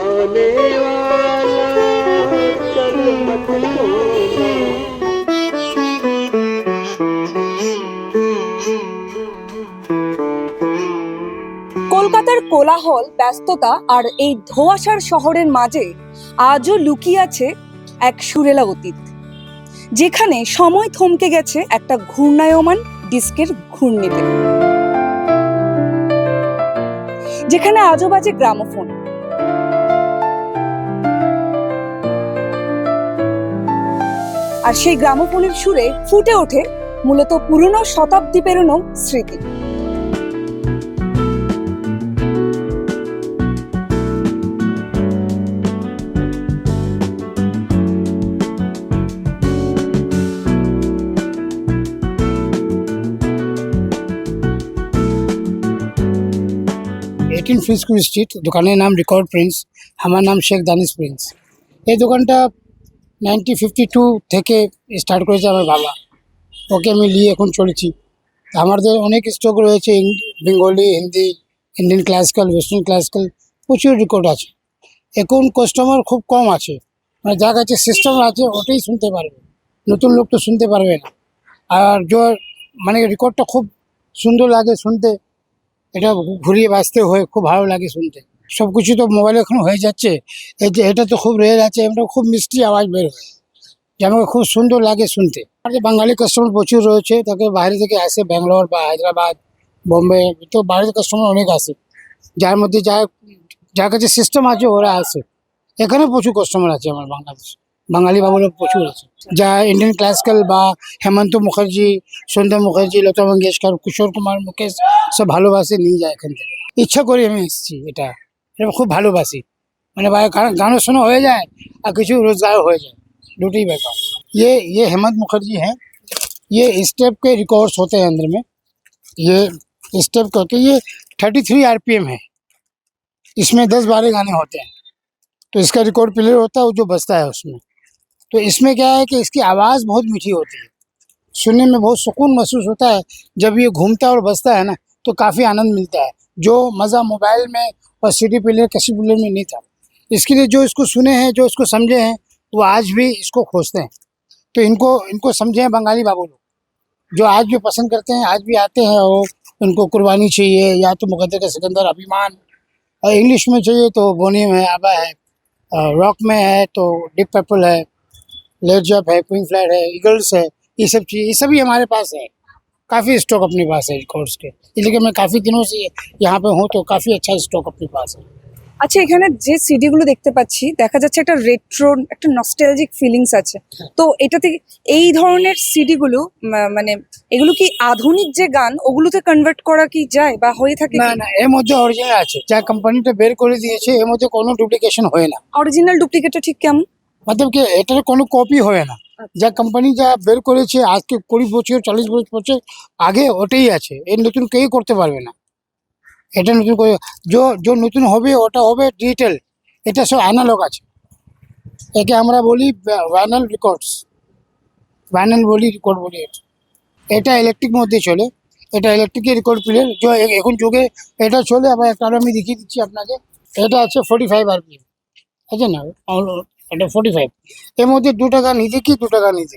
आने वाला चल मत छोड़ना কলকাতার কোলাহল ব্যস্ততা আর এই ধোঁয়াশার শহরের মাঝে আজও লুকিয়ে আছে এক সুরেলা অতীত যেখানে সময় থমকে গেছে একটা ঘূর্ণায়মান ডিস্কের ঘূর্ণিতে যেখানে আজও বাজে গ্রামোফোন আর সেই গ্রামোফোনের সুরে ফুটে ওঠে মূলত পুরনো শতাব্দী পেরোনো স্মৃতি। এইটিন ফিসকুল স্ট্রিট দোকানের নাম রেকর্ড প্রিন্স আমার নাম শেখ দানিশ প্রিন্স এই দোকানটা নাইনটি ফিফটি টু থেকে স্টার্ট করেছে আমার বাবা। ওকে আমি নিয়ে এখন চলেছি। আমাদের অনেক স্টক রয়েছে Bengali, Hindi Indian classical western classical প্রচুর রেকর্ড আছে। এখন কাস্টমার খুব কম আছে। মানে যার কাছে সিস্টেম আছে, ওটাই শুনতে পারবে। নতুন লোক তো শুনতে পারবে না। আর যে মানে রেকর্ডটা খুব সুন্দর লাগে শুনতে। এটা ঘুরিয়ে বাঁচতে হয়, খুব ভালো লাগে শুনতে। সব কিছু তো মোবাইলে এখন হয়ে যাচ্ছে। এটা তো খুব রেয়ার আছে, এটা খুব মিষ্টি আওয়াজ বের হয়। আমাকে খুব সুন্দর লাগে শুনতে। যে বাঙালি কাস্টমার প্রচুর রয়েছে, তাকে বাইরে থেকে আসে ব্যাঙ্গালোর বা হায়দ্রাবাদ, বোম্বে, তো বাইরের কাস্টমার অনেক আসে। যার মধ্যে যা, যার কাছে সিস্টেম আছে, ওরা আসে। এখানে প্রচুর কাস্টমার আছে আমার বাংলাদেশ। বাঙালি বাবুরা প্রচুর আছে। যা ইন্ডিয়ান ক্লাসিক্যাল বা হেমন্ত মুখার্জি, সন্ধ্যা মুখার্জি, লতা মঙ্গেশকর, কিশোর কুমার মুকেশ, সব ভালোবাসে নিয়ে যায় এখান থেকে। ইচ্ছা করে আমি এসেছি এটা। এটা খুব ভালোবাসি মানে ভাই গান- গানও শোনা হয়ে যায় আর কিছু রোজগারও হয়ে যায় দুটোই ব্যাপার ये ये हेमंत मुखर्जी हैं ये स्टेप के रिकॉर्ड्स होते हैं अंदर में ये स्टेप करके ये thirty three R P M है इसमें दस बारह गाने होते हैं तो इसका रिकॉर्ड प्लेयर होता है वो जो बजता है उसमें तो इसमें क्या है कि इसकी आवाज़ बहुत मीठी होती है सुनने में बहुत सुकून महसूस होता है जब ये घूमता है और बजता है ना तो काफ़ी आनंद मिलता है जो मज़ा मोबाइल में और सी डी प्लेयर किसी प्लेयर में नहीं था। इसके लिए जो इसको सुने हैं, जो इसको समझे हैं, वो आज भी इसको खोजते हैं। तो इनको इनको समझे बंगाली बाबू लोग। जो आज भी पसंद करते हैं, आज भी आते हैं वो उनको कुर्बानी चाहिए, या तो मुकदर का सिकंदर अभिमान। और इंग्लिश में चाहिए तो बोनी में आबा है रॉक में है तो डिप पर्पल है लेट जॉब है क्वीन फ्लैट है ईगल्स है, ये सब चीज़, ये सभी हमारे पास है। काफ़ी स्टॉक अपने पास है रिकॉर्ड्स के इसलिए मैं काफ़ी दिनों से यहाँ पे हूँ तो काफ़ी अच्छा स्टॉक अपने पास है আচ্ছা এখানে যে সিডিগুলো দেখতে পাচ্ছি দেখা যাচ্ছে একটা রেট্রো একটা নস্টালজিক ফিলিংস আছে তো এটাতে এই ধরনের সিডিগুলো মানে এগুলো কি আধুনিক যে গান ওগুলোতে কনভার্ট করা কি যায় বা হয়ে থাকে না না এর মধ্যে অরিজিনাল আছে যা কোম্পানিটা বের করে দিয়েছে এর মধ্যে কোনো ডুপ্লিকেশন হয় না অরিজিনাল ডুপ্লিকেটটা ঠিক কেমন মতলব কি এটার কোনো কপি হয় না যা কোম্পানি যা বের করেছে, আজকে কুড়ি বছর, চল্লিশ বছর বছর আগে ওটাই আছে। এর নতুন কেউ করতে পারবে না। এটা নতুন করে, যে নতুন হবে, ওটা হবে ডিজিটাল এটা সব অ্যানালগ আছে। একে আমরা বলি ভ্যানাল রেকর্ডস ভ্যানাল বলি রেকর্ড বলি এটা। ইলেকট্রিক মধ্যে চলে। এটা ইলেকট্রিকের রেকর্ড প্লেয়ার এখন যুগে এটা চলে, আবার একটা আমি দেখিয়ে দিচ্ছি আপনাকে। এটা আছে ফোর্টি ফাইভ আরপিএম আছে না? এটা ফোর্টি ফাইভ এর মধ্যে দু টাকা নিতে কি দু টাকা নিতে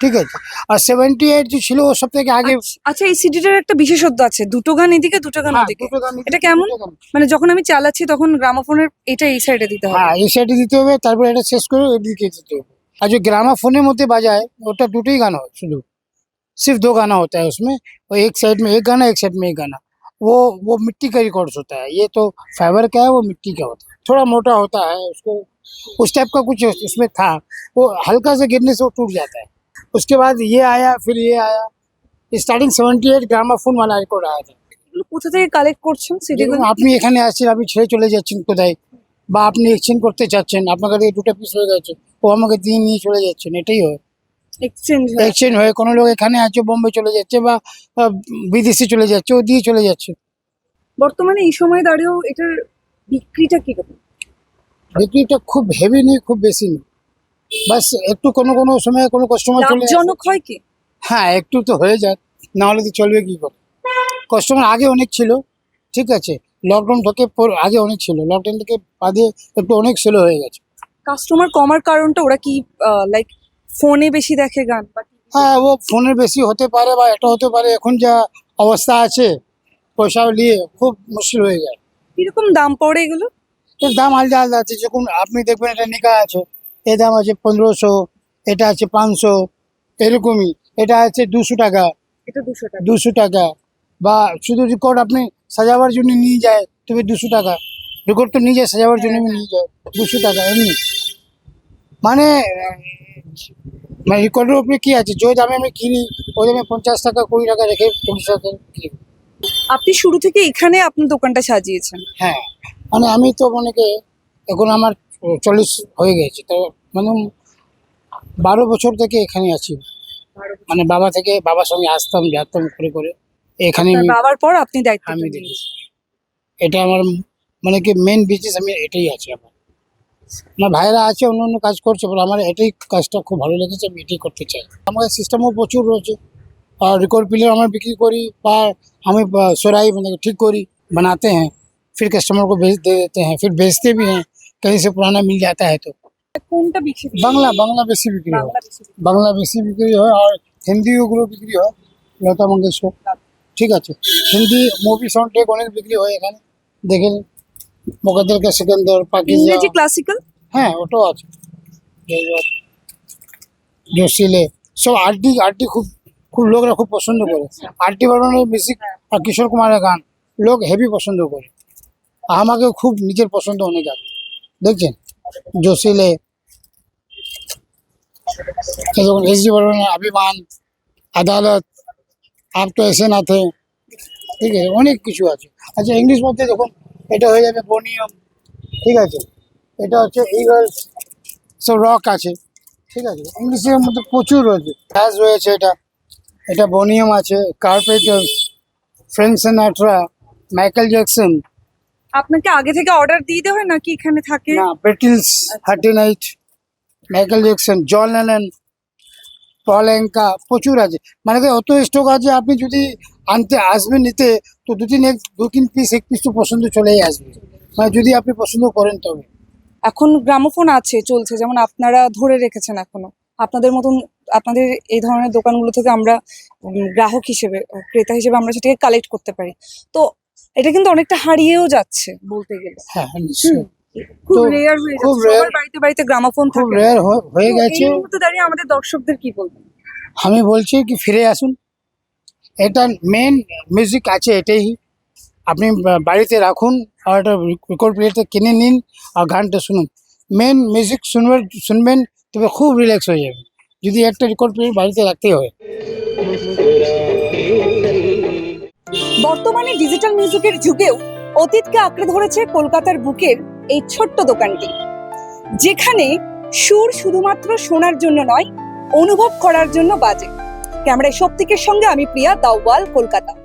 ঠিক আছে আর সেভেন্টি এইট যে ছিল ও সব থেকে আগে আচ্ছা এই সিডিটার একটা বিশেষত্ব আছে দুটো গান এদিকে দুটো গান হ্যাঁ, ওদিকে দুটো গান নিতে এটা কি, কেমন? দুটো গান। মানে যখন আমি চালাচ্ছি তখন গ্রামোফোনের এটা এই সাইডে দিতে হবে হ্যাঁ এই সাইডে দিতে হবে তারপর এটা শেষ করে এদিকে দিতে হবে আর जो ग्रामाफोन মধ্যে বাজায় ওটা দুটোই গান হয় শুধু सिर्फ दो गाना होता है उसमें और एक साइड में एक गाना एक साइड में एक गाना वो वो मिट्टी का रिकॉर्ड्स होता है ये तो फाइबर का है वो मिट्टी का होता है थोड़ा मोटा होता है उसको उस टाइप का कुछ इसमें था वो हल्का से गिरने से वो टूट जाता है उसके बाद ये आया फिर ये आया स्टार्टिंग सेवेंटी एट ग्रामाफोन वाला रिकॉर्ड आया था এগুলো কোথা থেকে কালেক্ট করছেন সিডিগুলো দেখুন আপনি এখানে আসছেন আপনি ছেড়ে চলে যাচ্ছেন কোথায় বা আপনি এক্সচেঞ্জ করতে চাচ্ছেন আপনার কাছে দুটো পিস হয়ে গেছে ও আমাকে দিয়ে নিয়ে চলে যাচ্ছেন এটাই হয় এক্সচেঞ্জ এক্সচেঞ্জ হয়ে কোনো লোক এখানে আছে বোম্বে চলে যাচ্ছে বা আহ, বিদেশে চলে যাচ্ছে ও দিয়ে চলে যাচ্ছে বর্তমানে এই সময় দাঁড়িয়েও এটার বিক্রিটা কীরকম? বিক্রিটা খুব হেভি নেই খুব বেশি নেই। বাস একটু কোনো কোনো সময় কোনো কাস্টমার চলে। লাভজনক হয় কি? হ্যাঁ একটু তো হয়ে যায় না হলে তো চলবে কি করে? কাস্টমার আগে অনেক ছিল ঠিক আছে? লকডাউন থেকে পর- আগে অনেক ছিল লকডাউন থেকে বাদে একটু অনেক স্লো হয়ে গেছে। কাস্টমার কমার কারণটা ওরা কি লাইক ফোনে বেশি দেখে গান হ্যাঁ ও ফোনের বেশি হতে পারে বা এটা হতে পারে এখন যা অবস্থা আছে পয়সা নিয়ে খুব মুশকিল হয়ে যায়। কীরকম দাম পড়ে এগুলো? এর দাম আলাদা আলাদা আছে। যখন আপনি দেখবেন এটা নিকা আছে এর দাম আছে পনেরোশো এটা আছে পাঁচশো এরকমই। এটা আছে দুশো টাকা। এটা দুশো টাকা। দুশো টাকা। বা শুধু রেকর্ড আপনি সাজাবার জন্য নিয়ে যায় তবে দুশো টাকা। রেকর্ড তো নিয়ে যায় সাজাবার জন্য নিয়ে যায় দুশো টাকা এমনি। মানে মানে রেকর্ডের উপরে কি আছে? যে দামে আমি কিনি ওই দামে পঞ্চাশ টাকা কুড়ি টাকা রেখে চল্লিশ টাকা কিনি। আপনি শুরু থেকে এখানে আপনার দোকানটা সাজিয়েছেন? হ্যাঁ মানে আমি তো মনে এখন আমার চল্লিশ হয়ে গেছে তো মানে বারো বছর থেকে এখানে আছি। মানে বাবা থেকে বাবার সঙ্গে আসতাম যেতাম করে করে। এখানে বাবার পর আপনি দায়িত্ব আমি নিয়েছেন। দেখি এটা আমার মানে কি মেন বিজনেস আমি এটাই আছে আমার। আমার ভাইরা আছে অন্য অন্য কাজ করছে বলে আমার এটাই কাজটা খুব ভালো লেগেছে আমি এটাই করতে চাই। আমার সিস্টেমও প্রচুর রয়েছে। আর রেকর্ড প্লেয়ার আমার বিক্রি করি বা আমি ब- सराई मतलब ठीक करी बनाते हैं फिर कस्टमर को भेज दे देते हैं फिर बेचते भी हैं कहीं से पुराना मिल जाता है तो কোনটা বেশি বাংলা বাংলা বেশি বিক্রি হয় বাংলা বেশি বাংলা বেশি বিক্রি হয় আর হিন্দি ওগুলো বিক্রি হয় লতা মঙ্গেশকর ঠিক আছে হিন্দি মুভি সাউন্ড ট্রেক অনেক বিক্রি হয় এখানে দেখেন মোকাদ্দের কা সিকান্দর পাকিজা ইংরেজি ক্লাসিক্যাল হ্যাঁ ওটাও আছে এইবার জোশিলে সব আরটি আরটি খুব খুব লোকরা খুব পছন্দ করে। আরটি বর্মনের মিউজিক আর কিশোর কুমারের গান লোক হেভি পছন্দ করে। আর আমাকেও খুব নিজের পছন্দ অনেক আছে দেখছেন? জোশিলে যেমন এস জি বর্মনের অভিমান, আদালত, আপ তো এসে না থে ঠিক আছে, অনেক কিছু আছে। আচ্ছা ইংলিশ মধ্যে দেখুন, এটা হয়ে যাবে বনিয়ম। ঠিক আছে? এটা হচ্ছে ইগলস সব রক আছে। ঠিক আছে? ইংলিশের মধ্যে প্রচুর রয়েছে। গ্যাস রয়েছে এটা। এটা বনিয়ম আছে কার্পেটার্স ফ্রেন্ড সিনাট্রা মাইকেল জ্যাকসন আপনাকে আগে থেকে অর্ডার দিয়ে দেওয়া হয় নাকি এখানে থাকে? না বেটিলস হার্টি night Michael Jackson John Lennon Paul Anka প্রচুর আছে। মানে অত স্টক আছে আপনি যদি আনতে আসবেন নিতে তো দু তিন এক দু তিন পিস এক পিস তো পছন্দ চলেই আসবে। মানে যদি আপনি পছন্দ করেন তবে। এখন গ্রামোফোন আছে চলছে যেমন আপনারা ধরে রেখেছেন এখনও। আপনাদের মতন আপনাদের এই ধরনের দোকানগুলো থেকে আমরা গ্রাহক হিসেবে ক্রেতা হিসেবে আমরা সেটাকে কালেক্ট করতে পারি। তো এটা কিন্তু অনেকটা হারিয়েও যাচ্ছে বলতে গেলে। হ্যাঁ খুব রেয়ার হয়ে খুব যাচ্ছে বাড়িতে বাড়িতে গ্রামোফোন খুব রেয়ার হয়ে গেছে এই মুহূর্তে দাঁড়িয়ে আমাদের দর্শকদের কি বলবেন? আমি বলছি কি ফিরে আসুন। এটা মেন মিউজিক আছে এটাই। আপনি বাড়িতে রাখুন আর একটা রেকর্ড প্লেয়ারটা কিনে নিন আর গানটা শুনুন। মেন মিউজিক শুনবেন শুনবেন তবে খুব রিল্যাক্স হয়ে যাবে যদি একটা রেকর্ড প্লেয়ার বাড়িতে রাখতেই হয় বর্তমানে ডিজিটাল মিউজিকের যুগেও অতীতকে আঁকড়ে ধরেছে কলকাতার বুকের এই ছোট্ট দোকানটি। যেখানে সুর শুধুমাত্র শোনার জন্য নয়, অনুভব করার জন্য বাজে। ক্যামেরায় শক্তিকের সঙ্গে আমি প্রিয়া দাওয়াল, কলকাতা।